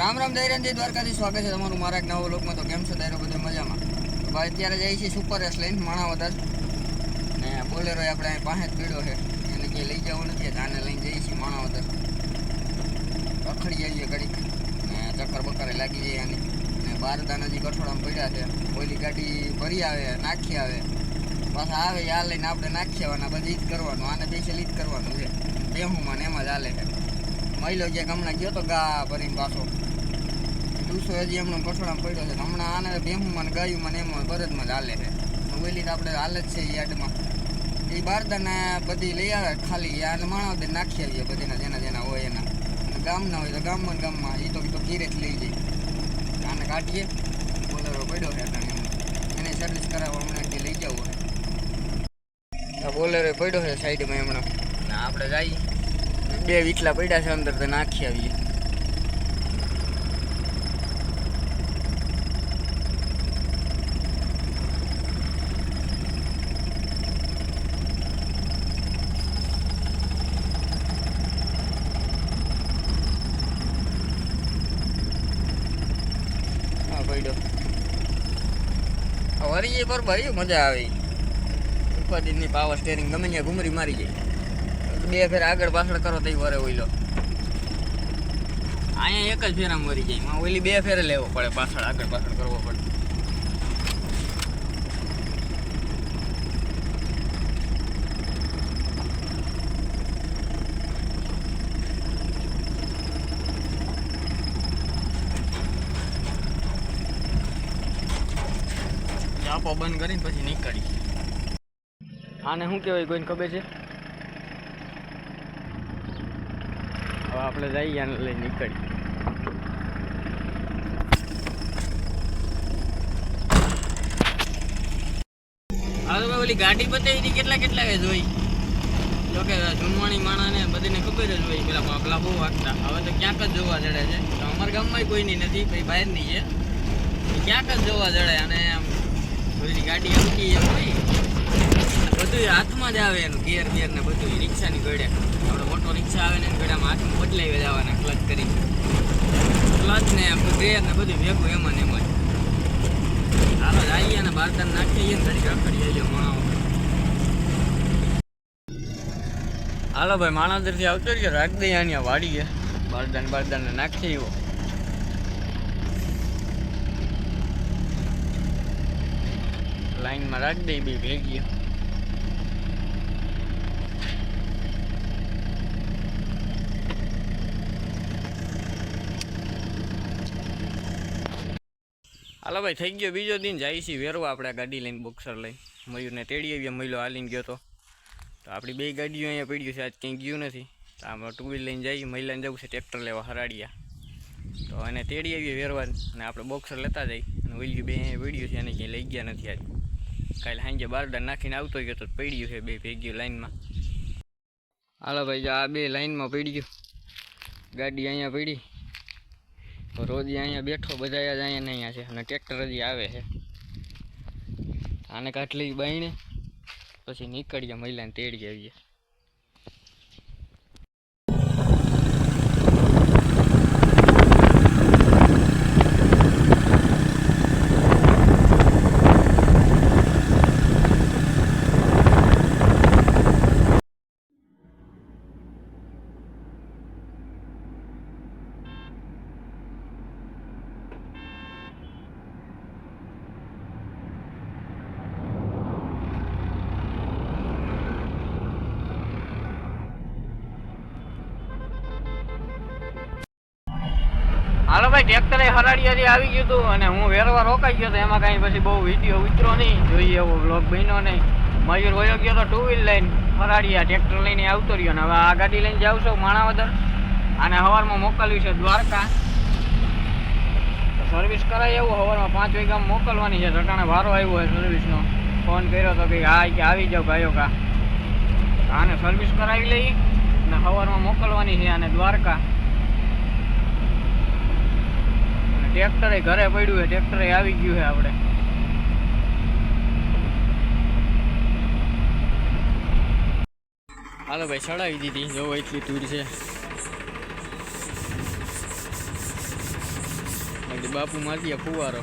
રામ રામ દૈરનજી દ્વારકાથી સ્વાગત છે તમારું મારા એક નવો લોકમાં તો કેમ છો દાયરો? બધો મજામાં? તો ભાઈ, અત્યારે જઈએ છીએ સુપર એસ લઈને માણાવદર. ને બોલેરો આપણે અહીં પાસે જ પીડો છે. એને ક્યાંય લઈ જવું નથી. આને લઈને જઈએ છીએ માણાવદર. રખડી જઈએ ઘડીક. ને ચક્કર બક્કરે લાગી જાય આની. ને બારદાના જે કઠોળામાં પડ્યા છે. ઓલી ગાડી ભરી આવે, નાખી આવે. પાછા આવે આ લઈને આપણે નાખી આવવાના બધી જ કરવાનું. આને પૈસે જ કરવાનું છે. બેહું મને એમાં જ હાલે છે. મહિલો જે હમણાં ગયો તો ગા ભરીને પાછો. દૂસો હજી હમણાં કઠોળામાં પડ્યો છે. હમણાં આને ભેહુમાં ને ગાયુંમાં ને એમાં બરદમાં જ હાલે છે. વેલી તો આપણે હાલ જ છે યાર્ડમાં. એ બારદાને બધી લઈ આવે ખાલી. આને માણસ નાખી આવીએ બધીના જેના જેના હોય એના. અને ગામના હોય તો ગામમાં ગામમાં એ તો તો ઘીરે જ લઈ જાય આને કાઢીએ. બોલેરો પડ્યો છે. એને સર્વિસ કરાવવા હમણાં લઈ જવું હોય. બોલેરો પડ્યો છે સાઈડમાં હમણાં. આપણે જઈએ. બે વીટલા પડ્યા છે અંદર તો નાખી આવીએ હા પડ્યો. આ વરીએ પર ભાઈ મજા આવે. ઉપાધિની પાવર સ્ટેરિંગ ગમે ત્યાં ઘૂમરી મારી જાય. બે ફેર આગળ પાછળ કરો તો વરે ઓઈલો અહીંયા એક જ ફેરામાં મરી જાય. ઓઈલી બે ફેરે લેવો પડે, પાછળ આગળ પાછળ કરવો પડે. ચાપો બંધ કરીને પછી નીકળી. આને શું કહેવાય કોઈને ખબર છે? હવે આપણે જઈએ આને લઈ નીકળી. હા ભાઈ ઓલી ગાડી બતાવી કેટલા કેટલા એ જોઈ? જો કે જૂનવાણી માણાને બધીને ખબર જ હોય પેલા બાપલા બહુ વાગતા. હવે તો ક્યાંક જ જોવા જડે છે. તો અમારા ગામમાં કોઈની નથી ભાઈ બહારની છે. ક્યાંક જ જોવા જડે અને આમ ઓલી ગાડી આવતી એમ હોય. બધું હાથમાં જ આવે એનું ગિયર ગિયર ને બધું રિક્ષાની ગળે. આપણે મોટો રિક્ષા આવે ને ગળામાં હાથમાં બદલાવી જવાના ક્લચ કરી ક્લચ ને ગિયર ને બધું ભેગું એમાં ને એમાં. હાલો જઈએ ને બારદાન નાખીએ ને ઘડી રખડી આવીએ માણો. હાલો ભાઈ, માણાદરથી આવતો રહ્યો. રાખ દઈએ અહીંયા વાડી ગયા બારદાન બારદાન નાખી નાખી લાઈનમાં રાખ દઈ બે ભેગી. હાલો ભાઈ, થઈ ગયો બીજો દિન, જાય છે વેરવો આપણે ગાડી લઈને બોક્સર લઈ. મયુરને તેડી આવીએ મહિલો હાલીને ગયો તો. તો આપણી બે ગાડીઓ અહીંયા પડ્યું છે, આજ ક્યાંય ગયું નથી. તો આમાં ટુ વ્હીલ લઈને જઈએ મહિલાને જવું છે, ટ્રેક્ટર લેવા હરાડિયા. તો એને તેડી આવીએ વેરવા, અને આપણે બોક્સર લેતા જઈએ અને ઓઈલ્યું બે અહીંયા પડ્યું છે, એને ક્યાંય લઈ ગયા નથી આજ. કાલે સાંજે બારડા નાખીને આવતો ગયો તો પડ્યું છે બે ભેગ્યું લાઈનમાં. હાલો ભાઈ, જો આ બે લાઈનમાં પડ્યું. ગાડી અહીંયા પડી. રોજ અહીંયા બેઠો, બધા જ અહીંયા અહીંયા છે. અને ટ્રેક્ટર જ આવે છે. આને કાટલી બાઈને પછી નીકળીએ, મહિલાને તેડી આવીએ. હાલો ભાઈ, ટ્રેક્ટરે હરાડિયાથી આવી ગયું હતું અને હું વેરવા રોકાઈ ગયો હતો એમાં કાંઈ પછી બહુ વીડિયો ઉતરો નહીં. જોઈએ એવો બ્લોગ બન્યો નહીં. મયુર વયો ગયો તો ટુ વ્હીલ લઈને હરાડિયા ટ્રેક્ટર લઈને આવતો રહ્યો ને હવે આ ગાડી લઈને જાઉં છું માણાવદર. આને હવારમાં મોકલ્યું છે દ્વારકા. સર્વિસ કરાય એવું સવારમાં પાંચ વાગ્યામાં મોકલવાની છે. રટાણે વારો આવ્યો હોય સર્વિસનો ફોન કર્યો તો કે હા કે આવી જાઓ ગાયો કા. આને સર્વિસ કરાવી લઈ અને સવારમાં મોકલવાની છે આને દ્વારકા. ટ્રેક્ટરે ઘરે પડ્યું છે, ટ્રેક્ટરે આવી ગયું છે આપણે. હાલો ભાઈ, ચડાવી દીધી. જો એટલી દૂર છે. બાપુ મારીએ ફુવારો.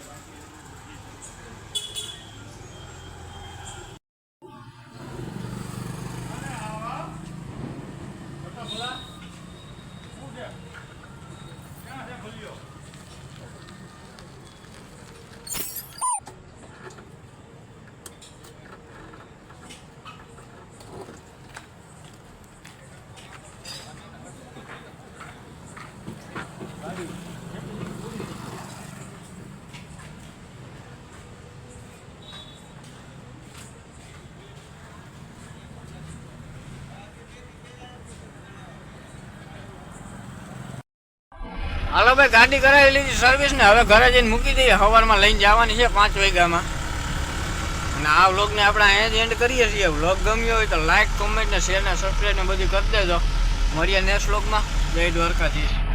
હાલો ભાઈ, ગાડી કરાવી લીધી સર્વિસ ને. હવે ઘરે જઈને મૂકી દઈએ. સવારમાં લઈને જવાની છે પાંચ વાગ્યામાં. અને આ વ્લોગને આપણે અહીંયા જ એન્ડ કરીએ છીએ. વ્લોગ ગમ્યો હોય તો લાઈક કોમેન્ટ ને શેર ને સબસ્ક્રાઈબ ને બધું કરી દેજો. મળીએ નેક્સ્ટ વ્લોગમાં. જય દ્વારકાધીશ.